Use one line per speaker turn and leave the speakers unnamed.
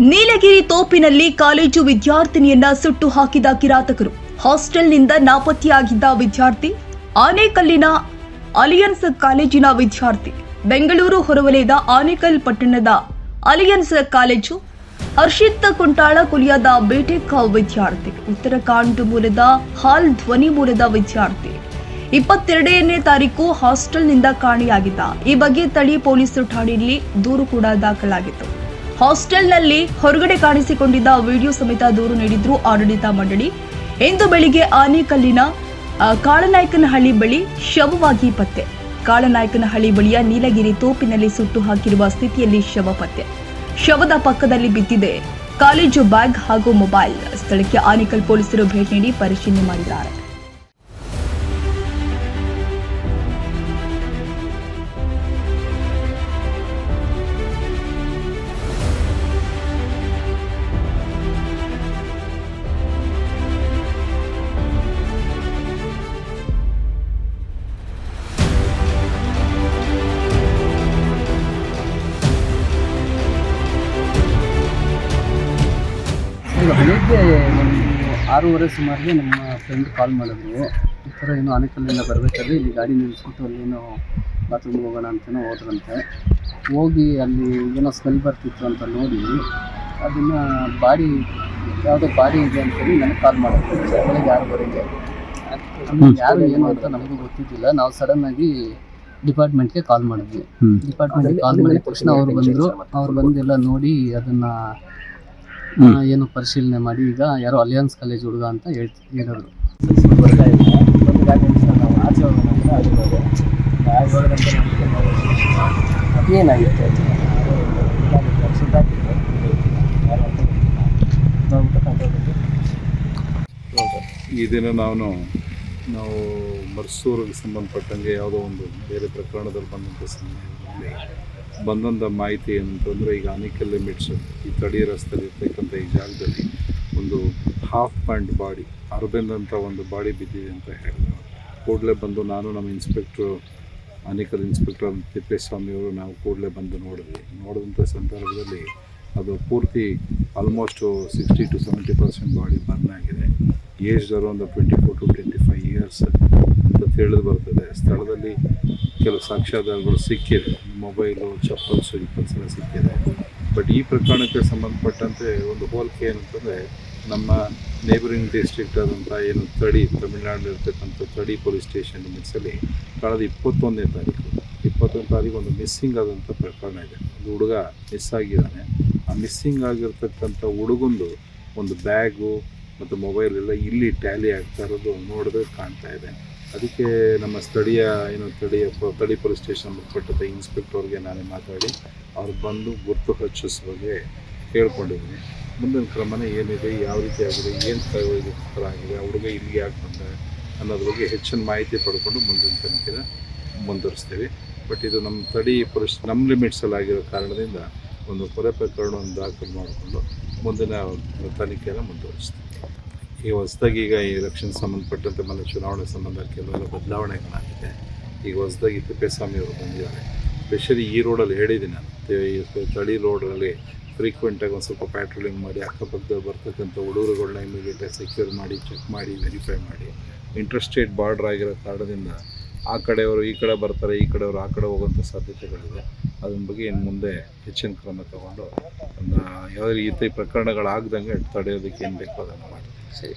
ನೀಲಗಿರಿ ತೋಪಿನಲ್ಲಿ college ವಿದ್ಯಾರ್ಥಿನಿಯನ್ನ ಸುಟ್ಟು ಹಾಕಿದ ಕಿರಾತಕರು. ಹಾಸ್ಟೆಲ್ನಿಂದ ನಾಪತ್ತೆಯಾಗಿದ್ದ ವಿದ್ಯಾರ್ಥಿ, ಆನೇಕಲ್ಲಿನ ಅಲಿಯನ್ಸ್ ಕಾಲೇಜಿನ ವಿದ್ಯಾರ್ಥಿ. ಬೆಂಗಳೂರು ಹೊರವಲಯದ ಆನೇಕಲ್ ಪಟ್ಟಣದ ಅಲಿಯನ್ಸ್ ಕಾಲೇಜು, ಹರ್ಷಿತ್ ಕುಂಟಾಳ ಕುಲಿಯಾದ ಬಿಟೆಕ್ ವಿದ್ಯಾರ್ಥಿ. ಉತ್ತರಾಖಂಡ್ ಮೂಲದ ಹಾಲ್ ಧ್ವನಿ ಮೂಲದ ವಿದ್ಯಾರ್ಥಿ. ಇಪ್ಪತ್ತೆರಡನೇ ತಾರೀಕು ಹಾಸ್ಟೆಲ್ನಿಂದ ಕಾಣೆಯಾಗಿದ್ದ. ಈ ಬಗ್ಗೆ ತಳಿ ಪೊಲೀಸರು ಠಾಣೆಯಲ್ಲಿ ದೂರು ಕೂಡ ದಾಖಲಾಗಿತ್ತು. ಹಾಸ್ಟೆಲ್ನಲ್ಲಿ ಹೊರಗಡೆ ಕಾಣಿಸಿಕೊಂಡಿದ್ದ ವಿಡಿಯೋ ಸಮೇತ ದೂರು ನೀಡಿದ್ರು ಆಡಳಿತ ಮಂಡಳಿ. ಇಂದು ಬೆಳಿಗ್ಗೆ ಆನೇಕಲ್ಲಿನ ಕಾಳನಾಯಕನಹಳ್ಳಿ ಬಳಿ ಶವವಾಗಿ ಪತ್ತೆ. ಕಾಳನಾಯಕನಹಳ್ಳಿ ಬಳಿಯ ನೀಲಗಿರಿ ತೋಪಿನಲ್ಲಿ ಸುಟ್ಟು ಹಾಕಿರುವ ಸ್ಥಿತಿಯಲ್ಲಿ ಶವ ಪತ್ತೆ. ಶವದ ಪಕ್ಕದಲ್ಲಿ ಬಿದ್ದಿದೆ. ಕಾಲೇಜು ಬ್ಯಾಗ್ ಹಾಗೂ ಮೊಬೈಲ್. ಸ್ಥಳಕ್ಕೆ ಆನೇಕಲ್ ಪೊಲೀಸರು ಭೇಟಿ ನೀಡಿ ಪರಿಶೀಲನೆ ಮಾಡಿದ್ದಾರೆ.
ಬೆಳಿಗ್ಗೆ ಒಂದು ಆರೂವರೆ ಸುಮಾರಿಗೆ ನಮ್ಮ ಫ್ರೆಂಡ್ ಕಾಲ್ ಮಾಡಿದ್ರು. ಈ ಥರ ಏನೋ ಆನೆಕಲ್ಲಿಂದ ಬರಬೇಕಾದ್ರೆ ಇಲ್ಲಿ ಗಾಡಿ ನಿಲ್ಲಿಸ್ಬಿಟ್ಟು ಅಲ್ಲಿ ಏನೋ ಬಾತ್ರೂಮ್ಗೆ ಹೋಗೋಣ ಅಂತಲೇ ಹೋದ್ರಂತೆ. ಹೋಗಿ ಅಲ್ಲಿ ಏನೋ ಸ್ಮೆಲ್ ಬರ್ತಿತ್ತು ಅಂತ ನೋಡಿ ಅದನ್ನು ಬಾಡಿ ಯಾವುದೋ ಬಾಡಿ ಇದೆ ಅಂತೇಳಿ ನನಗೆ ಕಾಲ್ ಮಾಡಿದ್ರು. ಬೆಳಗ್ಗೆ ಆರೂವರೆಗೆ. ಯಾರು ಏನು ಅಂತ ನಮಗೂ ಗೊತ್ತಿದ್ದಿಲ್ಲ. ನಾವು ಸಡನ್ನಾಗಿ ಡಿಪಾರ್ಟ್ಮೆಂಟ್ಗೆ ಕಾಲ್ ಮಾಡಿದ್ವಿ. ಡಿಪಾರ್ಟ್ಮೆಂಟ್ಗೆ ಕಾಲ್ ಮಾಡಿದ ತಕ್ಷಣ ಅವ್ರು ಬಂದರು. ಅವ್ರು ಬಂದೆಲ್ಲ ನೋಡಿ ಅದನ್ನು ಏನು ಪರಿಶೀಲನೆ ಮಾಡಿ ಈಗ ಯಾರೋ ಅಲಿಯನ್ಸ್ ಕಾಲೇಜ್ ಹುಡುಗ ಅಂತ ಹೇಳ್ ಹೇಳಿದ್ರು.
ಈ ದಿನ ನಾನು ನಾವು ಮರ್ಸೂರಿಗೆ ಸಂಬಂಧಪಟ್ಟಂಗೆ ಯಾವುದೋ ಒಂದು ಬೇರೆ ಪ್ರಕರಣದಲ್ಲಿ ಬಂದಂಥ ಸಂದರ್ಭದಲ್ಲಿ ಬಂದಂಥ ಮಾಹಿತಿ ಏನಂತಂದರೆ ಈಗ ಆನಿಕಲ್ ಲಿಮಿಟ್ಸ್ ಈ ತಡಿ ರಸ್ತೆಯಲ್ಲಿ ಇರ್ತಕ್ಕಂಥ ಈ ಜಾಗದಲ್ಲಿ ಒಂದು ಹಾಫ್ ಪ್ಯಾಂಟ್ ಬಾಡಿ ಅರ್ಬೆಂದಂಥ ಒಂದು ಬಾಡಿ ಬಿದ್ದಿದೆ ಅಂತ ಹೇಳಿದ್ರು ಕೂಡಲೇ ಬಂದು ನಾನು ನಮ್ಮ ಇನ್ಸ್ಪೆಕ್ಟ್ರು ಆನಿಕಲ್ ಇನ್ಸ್ಪೆಕ್ಟರ್ ತಿಪ್ಪೇಸ್ವಾಮಿಯವರು ನಾವು ಕೂಡಲೇ ಬಂದು ನೋಡಿದ್ವಿ. ನೋಡಿದಂಥ ಸಂದರ್ಭದಲ್ಲಿ ಅದು ಪೂರ್ತಿ almost sixty to seventy percent body burn ಆಗಿದೆ. Age around twenty four to twenty five years ಅಂತ ತಿಳಿದು ಬರ್ತದೆ. ಸ್ಥಳದಲ್ಲಿ ಕೆಲವು ಸಾಕ್ಷ್ಯಾಧಾರಗಳು ಸಿಕ್ಕಿದೆ. ಮೊಬೈಲು ಚಪ್ಪಲ್ಸು ಎಲ್ಲ ಸಿಕ್ಕಿದೆ. ಬಟ್ ಈ ಪ್ರಕರಣಕ್ಕೆ ಸಂಬಂಧಪಟ್ಟಂತೆ ಒಂದು ಹೋಲಿಕೆ ಏನಂತಂದರೆ, ನಮ್ಮ ನೇಬರಿಂಗ್ ಡಿಸ್ಟ್ರಿಕ್ಟ್ ಆದಂಥ ಏನು ತಡಿ, ತಮಿಳ್ನಾಡು ಇರ್ತಕ್ಕಂಥ ತಡಿ ಪೊಲೀಸ್ ಸ್ಟೇಷನ್ ಮಿಸ್ಸಲ್ಲಿ ಕಳೆದ ಇಪ್ಪತ್ತೊಂದನೇ ತಾರೀಕು ಇಪ್ಪತ್ತೊಂದು ತಾರೀಕು ಒಂದು ಮಿಸ್ಸಿಂಗ್ ಆದಂಥ ಪ್ರಕರಣ ಇದೆ. ಒಂದು ಹುಡುಗ ಮಿಸ್ ಆಗಿದ್ದಾನೆ. ಆ ಮಿಸ್ಸಿಂಗ್ ಆಗಿರ್ತಕ್ಕಂಥ ಹುಡುಗಂದು ಒಂದು ಬ್ಯಾಗು ಮತ್ತು ಮೊಬೈಲ್ ಎಲ್ಲ ಇಲ್ಲಿ ಟ್ಯಾಲಿ ಆಗ್ತಾ ಇರೋದು ನೋಡಿದ್ರೆ ಕಾಣ್ತಾ ಇದೆ. ಅದಕ್ಕೆ ನಮ್ಮ ಸ್ಥಳೀಯ ಏನು ಸ್ಥಳೀಯ ತಳಿ ಪೊಲೀಸ್ ಸ್ಟೇಷನ್ ಮುಖಪಟ್ಟದ ಇನ್ಸ್ಪೆಕ್ಟರ್ಗೆ ನಾನೇ ಮಾತಾಡಿ, ಅವ್ರು ಬಂದು ಗುರುತು ಹಚ್ಚಿಸೋ ಬಗ್ಗೆ ಕೇಳ್ಕೊಂಡಿದ್ದೀನಿ. ಮುಂದಿನ ಕ್ರಮನೇ ಏನಿದೆ, ಯಾವ ರೀತಿ ಆಗಿದೆ, ಏನು ಥರ ಆಗಿದೆ ಹುಡುಗ ಇಲ್ಲಿಗೆ ಯಾಕೆ ಬಂದ ಅನ್ನೋದ್ರ ಬಗ್ಗೆ ಹೆಚ್ಚಿನ ಮಾಹಿತಿ ಪಡ್ಕೊಂಡು ಮುಂದಿನ ತನಿಖೆನ ಮುಂದುವರಿಸ್ತೀವಿ. ಬಟ್ ಇದು ನಮ್ಮ ತಡಿ ಪೊಲೀಸ್, ನಮ್ಮ ಲಿಮಿಟ್ಸಲ್ಲಿ ಆಗಿರೋ ಕಾರಣದಿಂದ ಒಂದು ಕೊಲೆ ಪ್ರಕರಣವನ್ನು ದಾಖಲು ಮಾಡಿಕೊಂಡು ಮುಂದಿನ ತನಿಖೆಯನ್ನು ಮುಂದುವರಿಸ್ತೀವಿ. ಈಗ ಹೊಸದಾಗಿ ಈಗ ಈ ಎಲೆಕ್ಷನ್ ಸಂಬಂಧಪಟ್ಟಂತೆ ಮನೆ ಚುನಾವಣೆ ಸಂಬಂಧ ಕೆಲವೆಲ್ಲ ಬದಲಾವಣೆಗಳಾಗಿದೆ. ಈಗ ಹೊಸದಾಗಿ ತಿಪ್ಪೇಸ್ವಾಮಿ ಅವರು ಬಂದಿದ್ದಾರೆ. ಸ್ಪೆಷಲಿ ಈ ರೋಡಲ್ಲಿ ಹೇಳಿದ್ದೀನಿ ನಾನು. ಈ ತಳಿ ರೋಡಲ್ಲಿ ಫ್ರೀಕ್ವೆಂಟಾಗಿ ಒಂದು ಸ್ವಲ್ಪ ಪ್ಯಾಟ್ರೋಲಿಂಗ್ ಮಾಡಿ, ಅಕ್ಕಪಕ್ಕದಲ್ಲಿ ಬರ್ತಕ್ಕಂಥ ಹುಡುಗರುಗಳನ್ನ ಇಮಿಡಿಯೇಟಾಗಿ ಸೆಕ್ಯೂರ್ ಮಾಡಿ ಚೆಕ್ ಮಾಡಿ ವೆರಿಫೈ ಮಾಡಿ. ಇಂಟ್ರೆಸ್ಟೇಟ್ ಬಾರ್ಡ್ರ್ ಆಗಿರೋ ಕಾರಣದಿಂದ ಆ ಕಡೆಯವರು ಈ ಕಡೆ ಬರ್ತಾರೆ, ಈ ಕಡೆಯವರು ಆ ಕಡೆ ಹೋಗುವಂಥ ಸಾಧ್ಯತೆಗಳಿದೆ. ಅದ್ರ ಬಗ್ಗೆ ಇನ್ನು ಮುಂದೆ ಹೆಚ್ಚಿನ ಕ್ರಮ ತಗೊಂಡು ಯಾವುದೇ ರೀತಿ ಪ್ರಕರಣಗಳಾಗ್ದಂಗೆ ತಡೆಯೋದಕ್ಕೆ ಏನು ಬೇಕೋ ಅದನ್ನು ಮಾಡಿ.
sí, sí.